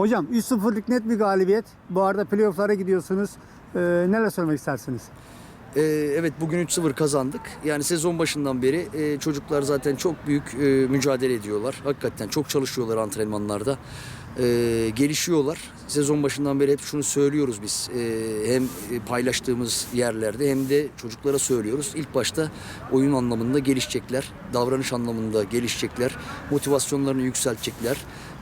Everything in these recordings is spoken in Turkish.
Hocam 3-0'lık net bir galibiyet. Bu arada playoff'lara gidiyorsunuz. Ee, neler söylemek istersiniz? Ee, evet bugün 3-0 kazandık. Yani sezon başından beri e, çocuklar zaten çok büyük e, mücadele ediyorlar. Hakikaten çok çalışıyorlar antrenmanlarda. Ee, gelişiyorlar. Sezon başından beri hep şunu söylüyoruz biz. Ee, hem paylaştığımız yerlerde hem de çocuklara söylüyoruz. İlk başta oyun anlamında gelişecekler. Davranış anlamında gelişecekler. Motivasyonlarını yükseltecekler.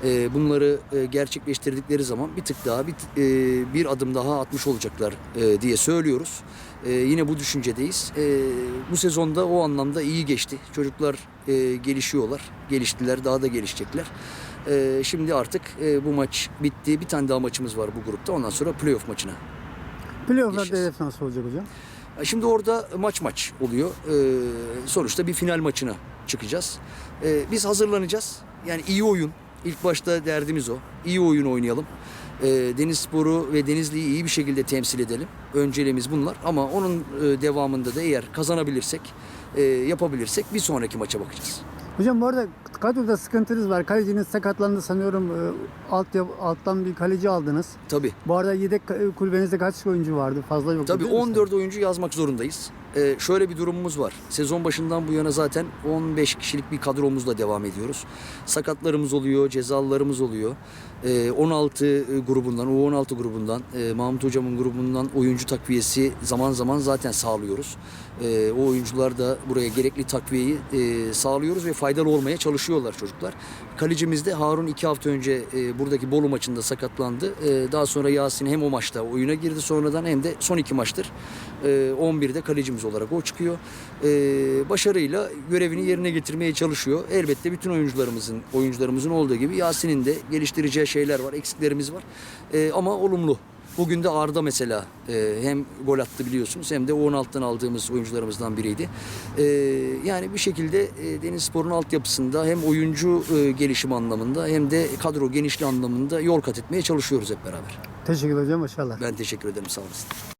Ee, bunları e, gerçekleştirdikleri zaman bir tık daha bir, e, bir adım daha atmış olacaklar e, diye söylüyoruz. E, yine bu düşüncedeyiz. E, bu sezonda o anlamda iyi geçti. Çocuklar e, gelişiyorlar. Geliştiler, daha da gelişecekler. E, şimdi artık e, bu maç bitti. Bir tane daha maçımız var bu grupta. Ondan sonra playoff maçına. Playoff'larda Geçeceğiz. hedef nasıl olacak hocam? Ya Şimdi orada maç maç oluyor. Ee, sonuçta bir final maçına çıkacağız. Ee, biz hazırlanacağız. Yani iyi oyun. İlk başta derdimiz o. İyi oyun oynayalım. Ee, Deniz Sporu ve Denizli'yi iyi bir şekilde temsil edelim. Önceliğimiz bunlar. Ama onun e, devamında da eğer kazanabilirsek, e, yapabilirsek bir sonraki maça bakacağız. Hocam bu arada kadroda sıkıntınız var. Kaleciniz sakatlandı sanıyorum. Ee, alt alttan bir kaleci aldınız. Tabii. Bu arada yedek kulübenizde kaç oyuncu vardı? Fazla yok. Tabii değil mi? 14 oyuncu yazmak zorundayız. Ee, şöyle bir durumumuz var. Sezon başından bu yana zaten 15 kişilik bir kadromuzla devam ediyoruz. Sakatlarımız oluyor, cezalılarımız oluyor. Ee, 16 grubundan, o 16 grubundan, e, Mahmut Hocam'ın grubundan oyuncu takviyesi zaman zaman zaten sağlıyoruz. Ee, o oyuncular da buraya gerekli takviyeyi e, sağlıyoruz ve faydalı olmaya çalışıyorlar çocuklar. Kalecimiz de Harun iki hafta önce e, buradaki Bolu maçında sakatlandı. E, daha sonra Yasin hem o maçta oyuna girdi sonradan hem de son iki maçtır e, 11'de kalecimiz olarak o çıkıyor. E, başarıyla görevini yerine getirmeye çalışıyor. Elbette bütün oyuncularımızın oyuncularımızın olduğu gibi Yasin'in de geliştireceği şeyler var, eksiklerimiz var. E, ama olumlu. Bugün de Arda mesela e, hem gol attı biliyorsunuz hem de U16'dan aldığımız oyuncularımızdan biriydi. E, yani bir şekilde e, Deniz Spor'un altyapısında hem oyuncu e, gelişimi anlamında hem de kadro genişliği anlamında yol kat etmeye çalışıyoruz hep beraber. Teşekkür ederim. Başarılar. Ben teşekkür ederim sağ olasın.